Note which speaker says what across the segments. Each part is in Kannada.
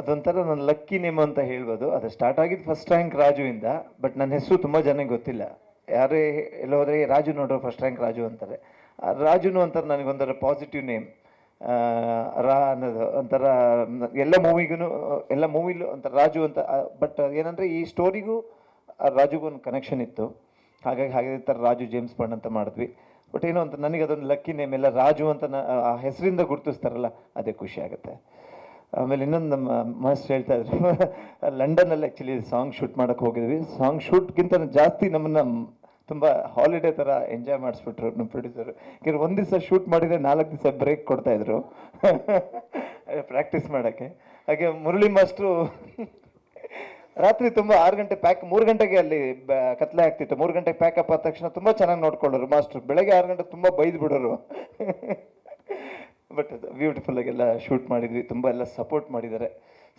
Speaker 1: ಅದೊಂಥರ ನನ್ನ ಲಕ್ಕಿ ನೇಮ್ ಅಂತ ಹೇಳ್ಬೋದು. ಅದು ಸ್ಟಾರ್ಟ್ ಆಗಿದ್ದು ಫಸ್ಟ್ ರ್ಯಾಂಕ್ ರಾಜುವಿಂದ ಬಟ್ ನನ್ನ ಹೆಸರು ತುಂಬ ಜನಕ್ಕೆ ಗೊತ್ತಿಲ್ಲ. ಯಾರೇ ಎಲ್ಲ ಹೋದರೆ ರಾಜು ನೋಡ್ರು ಫಸ್ಟ್ ರ್ಯಾಂಕ್ ರಾಜು ಅಂತಾರೆ. ರಾಜುನು ಅಂತಾರೆ ನನಗೊಂಥರ ಪಾಸಿಟಿವ್ ನೇಮ್ ರಾ ಅನ್ನೋದು, ಒಂಥರ, ಎಲ್ಲ ಮೂವಿಗೂ ಎಲ್ಲ ಮೂವಿಲೂ ಒಂಥರ ರಾಜು ಅಂತ ಬಟ್ ಏನಂದರೆ ಈ ಸ್ಟೋರಿಗೂ ರಾಜುಗೂ ಒಂದು ಕನೆಕ್ಷನ್ ಇತ್ತು. ಹಾಗಾಗಿ ಹಾಗೆ ಥರ ರಾಜು ಜೇಮ್ಸ್ ಬಾಂಡ್ ಅಂತ ಮಾಡಿದ್ವಿ. ಬಟ್ ಏನೋ ಅಂತ ನನಗೆ ಅದೊಂದು ಲಕ್ಕಿ ನೇಮ್ ಎಲ್ಲ ರಾಜು ಅಂತ ಆ ಹೆಸರಿಂದ ಗುರುತಿಸ್ತಾರಲ್ಲ, ಅದೇ ಖುಷಿ ಆಗುತ್ತೆ. ಆಮೇಲೆ ಇನ್ನೊಂದು ನಮ್ಮ ಮಾಸ್ಟರ್ ಹೇಳ್ತಾ ಇದ್ರು. ಲಂಡನಲ್ಲಿ ಆ್ಯಕ್ಚುಲಿ ಸಾಂಗ್ ಶೂಟ್ ಮಾಡೋಕೆ ಹೋಗಿದ್ವಿ. ಸಾಂಗ್ ಶೂಟ್ಗಿಂತ ಜಾಸ್ತಿ ನಮ್ಮನ್ನು ತುಂಬ ಹಾಲಿಡೇ ಥರ ಎಂಜಾಯ್ ಮಾಡಿಸ್ಬಿಟ್ರು ನಮ್ಮ ಪ್ರೊಡ್ಯೂಸರ್ ಯಾಕಂದ್ರೆ ಒಂದು ದಿವಸ ಶೂಟ್ ಮಾಡಿದರೆ ನಾಲ್ಕು ದಿವಸ ಬ್ರೇಕ್ ಕೊಡ್ತಾಯಿದ್ರು ಪ್ರಾಕ್ಟೀಸ್ ಮಾಡೋಕ್ಕೆ. ಹಾಗೆ ಮುರಳಿ ಮಾಸ್ಟ್ರು ರಾತ್ರಿ ತುಂಬ ಆರು ಗಂಟೆ ಪ್ಯಾಕ್ ಮೂರು ಗಂಟೆಗೆ ಅಲ್ಲಿ ಕತ್ಲೆ ಆಗ್ತಿತ್ತು. ಮೂರು ಗಂಟೆಗೆ ಪ್ಯಾಕಪ್ ಆದ ತಕ್ಷಣ ತುಂಬ ಚೆನ್ನಾಗಿ ನೋಡ್ಕೊಳ್ಳೋರು ಮಾಸ್ಟ್ರು. ಬೆಳಗ್ಗೆ ಆರು ಗಂಟೆ ತುಂಬ ಬೈದು ಬಿಡೋರು ಬಟ್ ಬ್ಯೂಟಿಫುಲ್ ಎಲ್ಲ ಶೂಟ್ ಮಾಡಿದ್ವಿ ತುಂಬ ಎಲ್ಲ ಸಪೋರ್ಟ್ ಮಾಡಿದ್ದಾರೆ.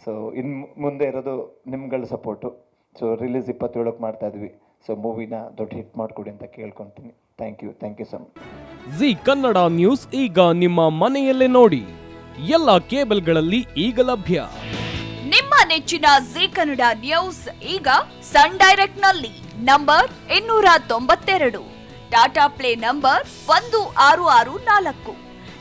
Speaker 1: ಸೊ ಇನ್ನು ಮುಂದೆ ಇರೋದು ನಿಮ್ಗಳ ಸಪೋರ್ಟು ಸೊ ರಿಲೀಸ್ ಇಪ್ಪತ್ತೇಳಕ್ಕೆ ಮಾಡ್ತಾ ಇದ್ವಿ. ಸೊ ಮೂವಿನ ದೊಡ್ಡ ಹಿಟ್ ಮಾಡಿಕೊಡಿ ಅಂತ ಕೇಳ್ಕೊತೀನಿ. Thank you thank you so much
Speaker 2: Zee Kannada news ಈಗ ನಿಮ್ಮ ಮನೆಯಲ್ಲೇ ನೋಡಿ. ಎಲ್ಲ ಕೇಬಲ್ಗಳಲ್ಲಿ ಈಗ ಲಭ್ಯ.
Speaker 3: ನಿಮ್ಮ ನೆಚ್ಚಿನ ಜಿ ಕನ್ನಡ ನ್ಯೂಸ್ ಈಗ ಸನ್ ಡೈರೆಕ್ಟ್ನಲ್ಲಿ ನಂಬರ್ ಇನ್ನೂರ ತೊಂಬತ್ತೆರಡು. ಟಾಟಾ ಪ್ಲೇ ನಂಬರ್ ಒಂದು ಆರು ಆರು ನಾಲ್ಕು.